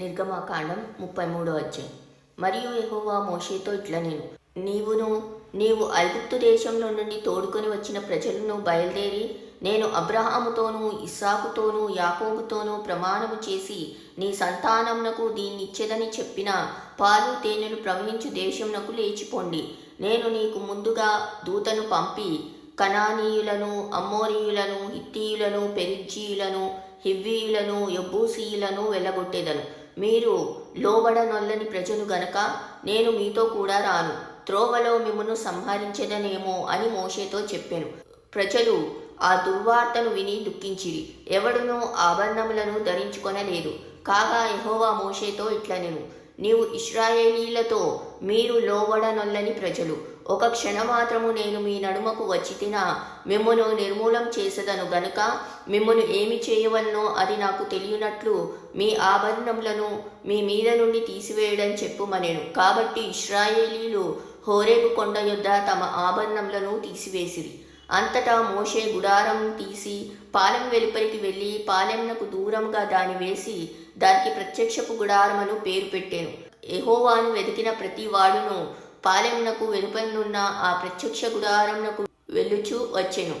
నిర్గమాకాండం ముప్పై మూడో అధ్యాయం. మరియు యెహోవా మోషేతో ఇట్లా నేను నీవును నీవు ఐగుప్తు దేశంలో నుండి తోడుకొని వచ్చిన ప్రజలను బయలుదేరి నేను అబ్రహాముతోనూ ఇస్సాకుతోనూ యాకోబుతోనూ ప్రమాణము చేసి నీ సంతానమునకు దీన్నిచ్చేదని చెప్పిన పాలు తేనెలు ప్రవహించు దేశమునకు లేచిపోండి. నేను నీకు ముందుగా దూతను పంపి కనానీయులను అమ్మోరీయులను హిత్తీయులను పెరిజ్జీయులను హివ్వీయులను యబ్బూసీయులను వెళ్ళగొట్టేదను మీరు లోబడనొల్లని ప్రజలు గనక నేను మీతో కూడా రాను. త్రోవలో మిమ్మను సంహరించదనేమో అని మోషేతో చెప్పాను. ప్రజలు ఆ దుర్వార్తను విని దుఃఖించిరి. ఎవడునూ ఆభరణములను ధరించుకొనలేదు. కాగా యహోవా మోషేతో ఇట్లనెను. నీవు ఇస్రాయేలీలతో మీరు లోబడనొల్లని ప్రజలు. ఒక క్షణమాత్రము నేను మీ నడుమకు వచ్చితినా మిమ్మను నిర్మూలం చేసదను గనుక మిమ్మను ఏమి చేయవలనో అది నాకు తెలియనట్లు మీ ఆభరణములను మీ మీద నుండి తీసివేయడం చెప్పుమనేను. కాబట్టి ఇస్రాయేలీలు హోరేబు కొండ యొద్ద తమ ఆభరణములను తీసివేసిరి. అంతటా మోషే గుడారం తీసి పాలెం వెలుపలికి వెళ్ళి పాలెంనకు దూరంగా దాని వేసి దానికి ప్రత్యక్షపు గుడారమను పేరు పెట్టాను. ఎహోవాను వెతికిన ప్రతి వాడును పాలెంనకు వెలుపలనున్న ఆ ప్రత్యక్ష గుడారంనకు వెళ్ళుచూ వచ్చెను.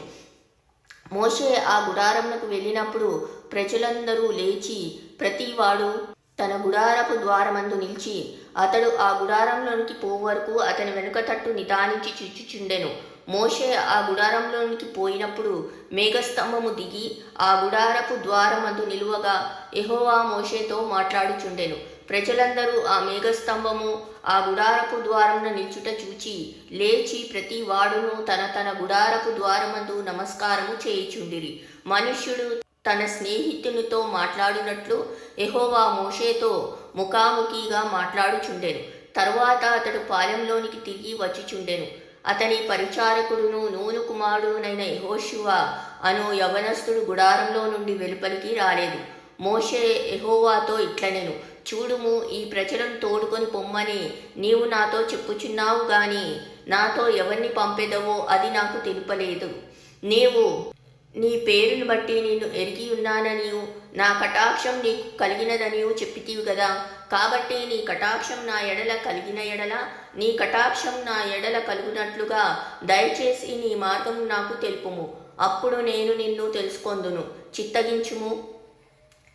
మోషే ఆ గుడారంనకు వెళ్ళినప్పుడు ప్రజలందరూ లేచి ప్రతివాడు తన గుడారపు ద్వారమందు నిలిచి అతడు ఆ గుడారంలోనికి పోవు వరకు అతని వెనుక తట్టు నిదానించి చుచ్చుచుండెను మోషే ఆ గుడారంలోనికి పోయినప్పుడు మేఘస్తంభము దిగి ఆ గుడారపు ద్వారమందు నిలువగా ఎహోవా మోషేతో మాట్లాడుచుండెను. ప్రజలందరూ ఆ మేఘస్తంభము ఆ గుడారపు ద్వారమున నిల్చుట చూచి లేచి ప్రతి వాడును తన తన గుడారపు ద్వారమందు నమస్కారము చేయుచుండిరి. మనుష్యుడు తన స్నేహితునితో మాట్లాడినట్లు ఎహోవా మోషేతో ముఖాముఖిగా మాట్లాడుచుండెను. తరువాత అతడు పాలెంలోనికి తిరిగి వచ్చిచుండెను. అతని పరిచారకుడును నూను కుమారుడునైన యహోశివ అను యవనస్తుడు గుడారంలో నుండి వెలుపలికి రాలేదు. మోషే ఎహోవాతో ఇట్లనెను చూడుము ఈ ప్రజలను తోడుకొని పొమ్మని. నీవు నాతో చెప్పుచున్నావు గాని నాతో ఎవరిని పంపెదవో అది నాకు తెలుపలేదు. నీవు నీ పేరును బట్టి నేను ఎరిగి ఉన్నాననియు. నా కటాక్షం నీకు కలిగినదనియు చెప్పితివి కదా కాబట్టి నీ కటాక్షం నా ఎడల కలిగిన ఎడల నీ కటాక్షం నా ఎడల కలుగునట్లుగా దయచేసి నీ మార్గం నాకు తెలుపుము. అప్పుడు నేను నిన్ను తెలుసుకొందును. చిత్తగించుము.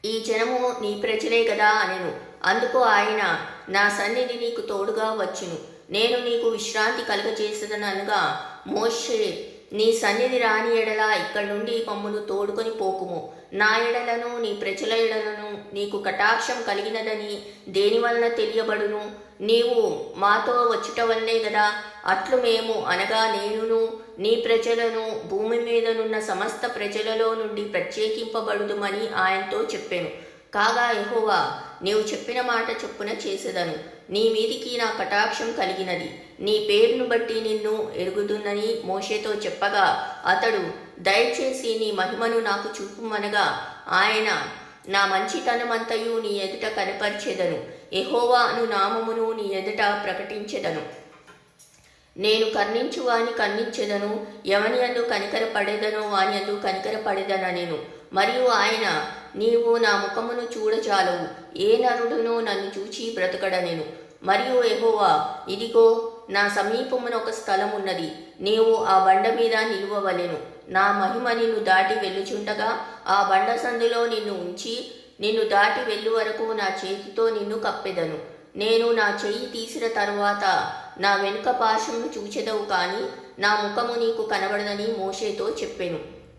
ఈ జనము నీ ప్రజలే కదా అనెను. అందుకు ఆయన నా సన్నిధి నీకు తోడుగా వచ్చును. నేను నీకు విశ్రాంతి కలుగజేసదనగా మోషే నీ సన్నిధి రాని ఎడల ఇక్కడి నుండి మమ్మును తోడుకొని పోకుము. నా ఎడలను నీ ప్రజల ఎడలను నీకు కటాక్షం కలిగినదని దేని వలన తెలియబడును? నీవు మాతో వచ్చుట వల్లే కదా అట్లు మేము అనగా నేనును నీ ప్రజలను భూమి మీదనున్న సమస్త ప్రజలలో నుండి ప్రత్యేకింపబడుదుమని ఆయనతో చెప్పాను. కాగా ఎహోవా నీవు చెప్పిన మాట చొప్పున చేసేదను. నీ మీదికి నా కటాక్షం కలిగినది. నీ పేరును బట్టి నిన్ను ఎరుగుదునని మోషేతో చెప్పగా అతడు దయచేసి నీ మహిమను నాకు చూపుమనగా ఆయన నా మంచితనమంతయు నీ ఎదుట కనపరిచెదను. ఎహోవా అను నామమును నీ ఎదుట ప్రకటించెదను. నేను కర్ణించు వాని కర్ణించెదను ఎవని అందు కనికర పడేదనో వాని అందు కనికర పడేదన నేను మరియు ఆయన నీవు నా ముఖమును చూడచాలవు. ఏ నరుడునో నన్ను చూచి బ్రతకడనెను. మరియు ఎహోవా ఇదిగో నా సమీపమున ఒక స్థలం ఉన్నది నీవు ఆ బండ మీద నిలువవలెను. నా మహిమ నిన్ను దాటి వెళ్ళుచుండగా ఆ బండ సందులో నిన్ను ఉంచి నిన్ను దాటి వెళ్ళు వరకు నా చేతితో నిన్ను కప్పెదను. నేను నా చెయ్యి తీసిన తరువాత నా వెనుక పాశమును చూచెదవు కానీ నా ముఖము నీకు కనబడదని మోషేతో చెప్పెను.